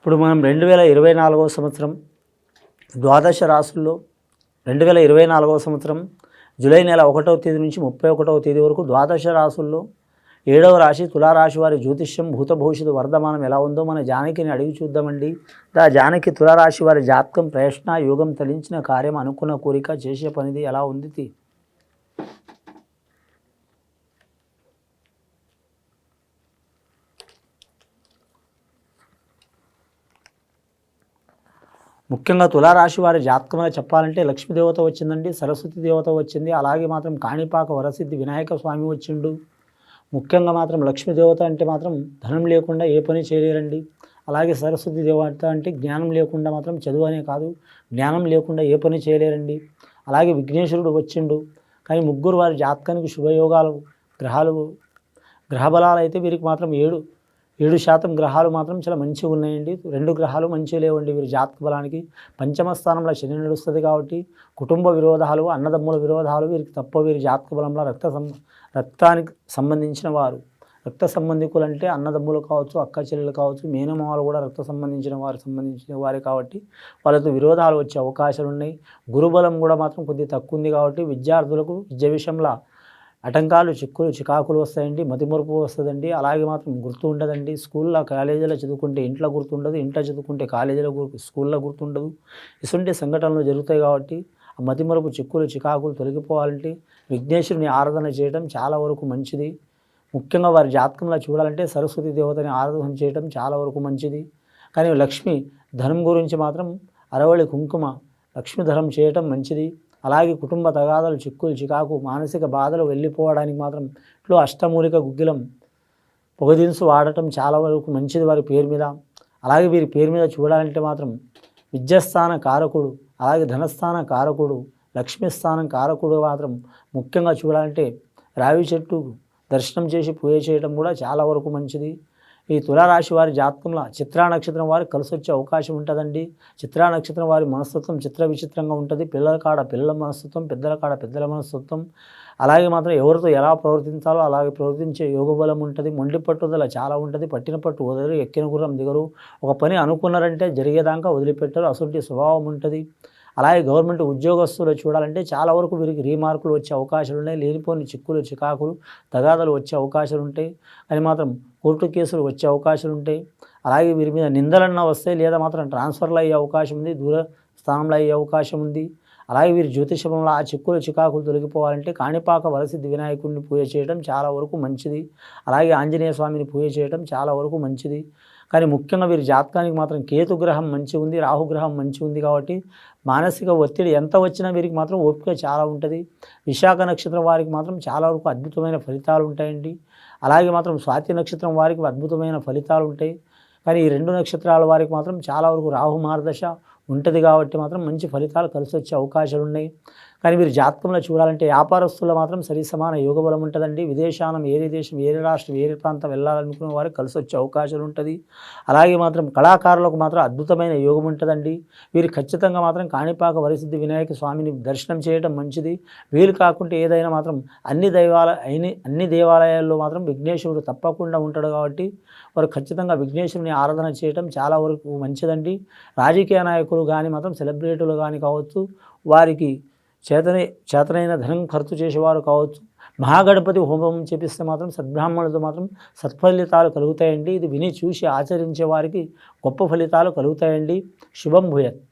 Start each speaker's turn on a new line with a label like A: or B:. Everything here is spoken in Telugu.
A: ఇప్పుడు మనం రెండు వేల ఇరవై నాలుగవ సంవత్సరం ద్వాదశ రాసుల్లో రెండు వేల ఇరవై నాలుగవ సంవత్సరం జూలై నెల ఒకటవ తేదీ నుంచి ముప్పై ఒకటవ తేదీ వరకు ద్వాదశ రాసుల్లో ఏడవ రాశి తులారాశి వారి జ్యోతిష్యం భూత భవిష్యత్తు వర్ధమానం ఎలా ఉందో మన జానకిని అడిగి చూద్దామండి. దా జానకి తులారాశి వారి జాతకం ప్రయత్న యోగం తలించిన కార్యం అనుకున్న కోరిక చేసే పనిది ఎలా ఉంది ముఖ్యంగా తులారాశి వారి జాతకంగా చెప్పాలంటే లక్ష్మీదేవత వచ్చిందండి సరస్వతి దేవత వచ్చింది అలాగే మాత్రం కాణిపాక వరసిద్ధి వినాయక స్వామి వచ్చిండు. ముఖ్యంగా మాత్రం లక్ష్మీదేవత అంటే మాత్రం ధనం లేకుండా ఏ పని చేయలేరండి. అలాగే సరస్వతి దేవత అంటే జ్ఞానం లేకుండా మాత్రం చదువు అనే కాదు జ్ఞానం లేకుండా ఏ పని చేయలేరండి. అలాగే విఘ్నేశ్వరుడు వచ్చిండు. కానీ ముగ్గురు వారి జాతకానికి శుభయోగాలు గ్రహాలు గ్రహబలాలు అయితే వీరికి మాత్రం ఏడు ఏడు శాతం గ్రహాలు మాత్రం చాలా మంచిగా ఉన్నాయండి. రెండు గ్రహాలు మంచిగా లేవండి వీరి జాతక బలానికి. పంచమ స్థానంలో శని నడుస్తుంది కాబట్టి కుటుంబ విరోధాలు అన్నదమ్ముల విరోధాలు వీరికి తప్ప వీరి జాతక బలంలో రక్త సం రక్తానికి సంబంధించిన వారు. రక్త సంబంధికులు అంటే అన్నదమ్ములు కావచ్చు అక్క చెల్లెలు కావచ్చు మేనమామలు కూడా రక్త సంబంధించిన వారు సంబంధించిన వారే కాబట్టి వాళ్ళతో విరోధాలు వచ్చే అవకాశాలు ఉన్నాయి గురుబలం కూడా మాత్రం కొద్దిగా తక్కువ ఉంది కాబట్టి విద్యార్థులకు విద్య విషయంలో అటంకాలు చిక్కులు చికాకులు వస్తాయండి మతిమరుపు వస్తుందండి. అలాగే మాత్రం గుర్తు ఉండదండి స్కూల్లో కాలేజీలో చదువుకుంటే ఇంట్లో గుర్తుండదు ఇంట్లో చదువుకుంటే కాలేజీలో గుర్తు స్కూల్లో గుర్తుండదు. ఇటువంటి సంఘటనలు జరుగుతాయి కాబట్టి ఆ మతిమరుపు చిక్కులు చికాకులు తొలగిపోవాలంటే విఘ్నేశ్వరుని ఆరాధన చేయడం చాలా వరకు మంచిది. ముఖ్యంగా వారి జాతకంలో చూడాలంటే సరస్వతి దేవతని ఆరాధన చేయడం చాలా వరకు మంచిది. కానీ లక్ష్మి ధనం గురించి మాత్రం అరవళి కుంకుమ లక్ష్మి ధనం చేయటం మంచిది. అలాగే కుటుంబ తగాదాలు చిక్కులు చికాకు మానసిక బాధలు వెళ్ళిపోవడానికి మాత్రం ఇట్లో అష్టమూలిక గుగ్గిలం పొగదినుసు వాడటం చాలా వరకు మంచిది వారి పేరు మీద. అలాగే వీరి పేరు మీద చూడాలంటే మాత్రం విద్యాస్థాన కారకుడు అలాగే ధనస్థాన కారకుడు లక్ష్మీస్థానం కారకుడు మాత్రం ముఖ్యంగా చూడాలంటే రావి చెట్టు దర్శనం చేసి పూజ చేయడం కూడా చాలా వరకు మంచిది. ఈ తులారాశి వారి జాతకంలో చిత్రా నక్షత్రం వారికి కలిసి వచ్చే అవకాశం ఉంటుందండి. చిత్రా నక్షత్రం వారి మనస్తత్వం చిత్ర విచిత్రంగా ఉంటుంది. పిల్లల కాడ పిల్లల మనస్తత్వం పెద్దల కాడ పెద్దల మనస్తత్వం. అలాగే మాత్రం ఎవరితో ఎలా ప్రవర్తించాలో అలాగే ప్రవర్తించే యోగ బలం ఉంటుంది. మొండి పట్టుదల చాలా ఉంటుంది. పట్టిన పట్టు వదలరు ఎక్కిన గుర్రం దిగరు. ఒక పని అనుకున్నారంటే జరిగేదాకా వదిలిపెట్టరు. అసలు స్వభావం ఉంటుంది. అలాగే గవర్నమెంట్ ఉద్యోగస్తులు చూడాలంటే చాలా వరకు వీరికి రీమార్కులు వచ్చే అవకాశాలు ఉన్నాయి. లేనిపోని చిక్కులు చికాకులు తగాదాలు వచ్చే అవకాశాలు ఉంటాయి. అని మాత్రం కోర్టు కేసులు వచ్చే అవకాశాలు ఉంటాయి. అలాగే వీరి మీద నిందలన్నా వస్తాయి. లేదా మాత్రం ట్రాన్స్ఫర్లు అయ్యే అవకాశం ఉంది. దూర స్థానంలో అయ్యే అవకాశం ఉంది. అలాగే వీరి జ్యోతిషంలో ఆ చిక్కులు చికాకులు తొలగిపోవాలంటే కాణిపాక వరసిద్ధి వినాయకుడిని పూజ చేయడం చాలా వరకు మంచిది. అలాగే ఆంజనేయ స్వామిని పూజ చేయడం చాలా వరకు మంచిది. కానీ ముఖ్యంగా వీరి జాతకానికి మాత్రం కేతు గ్రహం మంచి ఉంది రాహుగ్రహం మంచి ఉంది కాబట్టి మానసిక ఒత్తిడి ఎంత వచ్చినా వీరికి మాత్రం ఓపిక చాలా ఉంటుంది. విశాఖ నక్షత్రం వారికి మాత్రం చాలా వరకు అద్భుతమైన ఫలితాలు ఉంటాయండి. అలాగే మాత్రం స్వాతి నక్షత్రం వారికి అద్భుతమైన ఫలితాలు ఉంటాయి. కానీ ఈ రెండు నక్షత్రాల వారికి మాత్రం చాలా వరకు రాహు మార్గదశ ఉంటుంది కాబట్టి మాత్రం మంచి ఫలితాలు కలిసి వచ్చే అవకాశాలు ఉన్నాయి కానీ మీరు జాతకంలో చూడాలంటే వ్యాపారస్తుల్లో మాత్రం సరి సమాన యోగ బలం ఉంటుందండి. విదేశానం వేరే దేశం వేరే రాష్ట్రం వేరే ప్రాంతం వెళ్ళాలనుకునే వారికి కలిసి వచ్చే అవకాశాలు ఉంటుంది. అలాగే మాత్రం కళాకారులకు మాత్రం అద్భుతమైన యోగం ఉంటుందండి. వీరు ఖచ్చితంగా మాత్రం కాణిపాక వరిసిద్ధి వినాయక స్వామిని దర్శనం చేయడం మంచిది. వీలు కాకుంటే ఏదైనా మాత్రం అన్ని దైవాల అన్ని అన్ని దేవాలయాల్లో మాత్రం విఘ్నేశ్వరుడు తప్పకుండా ఉంటాడు కాబట్టి వారు ఖచ్చితంగా విఘ్నేశ్వరుని ఆరాధన చేయడం చాలా వరకు మంచిదండి. రాజకీయ నాయకులు కానీ మాత్రం సెలబ్రిటీలు కానీ కావచ్చు వారికి చేతనే చేతనైన ధనం ఖర్చు చేసేవారు కావచ్చు. మహాగణపతి హోమం చేపిస్తే మాత్రం సద్బ్రాహ్మణులతో మాత్రం సత్ఫలితాలు కలుగుతాయండి. ఇది విని చూసి ఆచరించే వారికి గొప్ప ఫలితాలు కలుగుతాయండి. శుభం భూయత్.